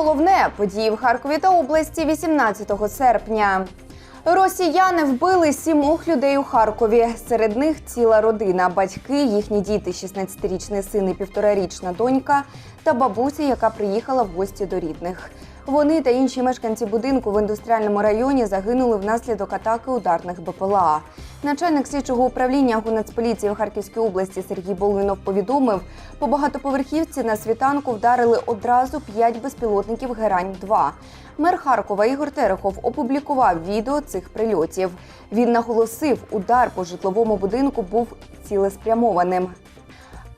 головне події в Харкові та області 18 серпня. Росіяни вбили сімох людей у Харкові. Серед них ціла родина, батьки, їхні діти, 16-річний син і півторарічна донька та бабуся, яка приїхала в гості до рідних. Вони та інші мешканці будинку в індустріальному районі загинули внаслідок атаки ударних БПЛА. Начальник слідчого управління Гунацполіції в Харківській області Сергій Болвінов повідомив, по багатоповерхівці на світанку вдарили одразу п'ять безпілотників Герань-2. Мер Харкова Ігор Терехов опублікував відео цих прильотів. Він наголосив, удар по житловому будинку був цілеспрямованим.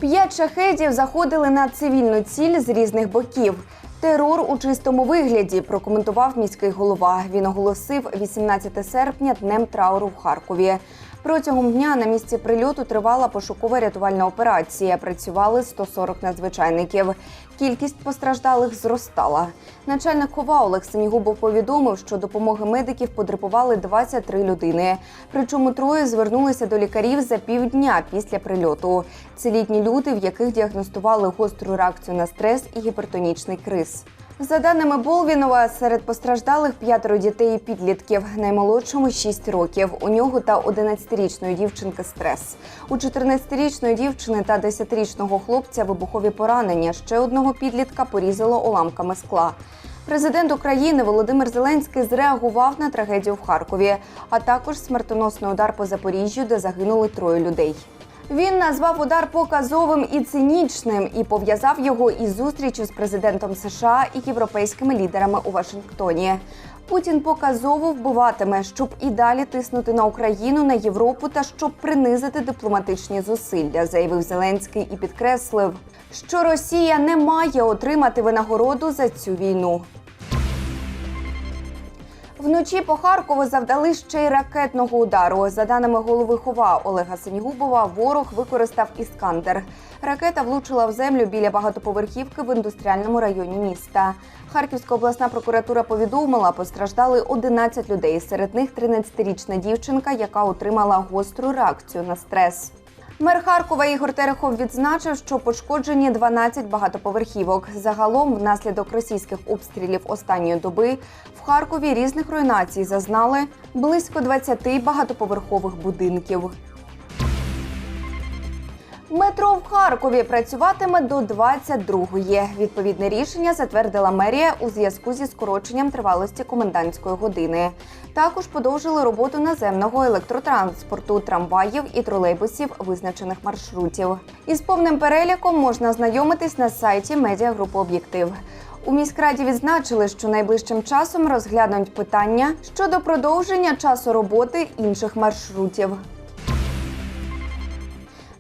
П'ять шахедів заходили на цивільну ціль з різних боків. Терор у чистому вигляді прокоментував міський голова. Він оголосив 18 серпня днем трауру в Харкові. Протягом дня на місці прильоту тривала пошукова рятувальна операція. Працювали 140 надзвичайників. Кількість постраждалих зростала. Начальник КОВА Олег Синігубов повідомив, що допомоги медиків потребували 23 людини. Причому троє звернулися до лікарів за півдня після прильоту. Це літні люди, в яких діагностували гостру реакцію на стрес і гіпертонічний криз. За даними Болвінова, серед постраждалих п'ятеро дітей і підлітків, наймолодшому 6 років. У нього та 11-річної дівчинки стрес. У 14-річної дівчини та 10-річного хлопця вибухові поранення. Ще одного підлітка порізало уламками скла. Президент України Володимир Зеленський зреагував на трагедію в Харкові, а також смертоносний удар по Запоріжжю, де загинули троє людей. Він назвав удар показовим і цинічним і пов'язав його із зустрічю з президентом США і європейськими лідерами у Вашингтоні. Путін показово вбиватиме, щоб і далі тиснути на Україну, на Європу та щоб принизити дипломатичні зусилля, заявив Зеленський і підкреслив, що Росія не має отримати винагороду за цю війну. Вночі по Харкову завдали ще й ракетного удару. За даними голови хова Олега Сенігубова, ворог використав іскандер. Ракета влучила в землю біля багатоповерхівки в індустріальному районі міста. Харківська обласна прокуратура повідомила, постраждали 11 людей. Серед них 13-річна дівчинка, яка отримала гостру реакцію на стрес. Мер Харкова Ігор Терехов відзначив, що пошкоджені 12 багатоповерхівок. Загалом, внаслідок російських обстрілів останньої доби, в Харкові різних руйнацій зазнали близько 20 багатоповерхових будинків. Метро в Харкові працюватиме до 22-ї. Відповідне рішення затвердила мерія у зв'язку зі скороченням тривалості комендантської години. Також подовжили роботу наземного електротранспорту, трамваїв і тролейбусів визначених маршрутів. Із повним переліком можна знайомитись на сайті медіагрупи Об'єктив. У міськраді відзначили, що найближчим часом розглянуть питання щодо продовження часу роботи інших маршрутів.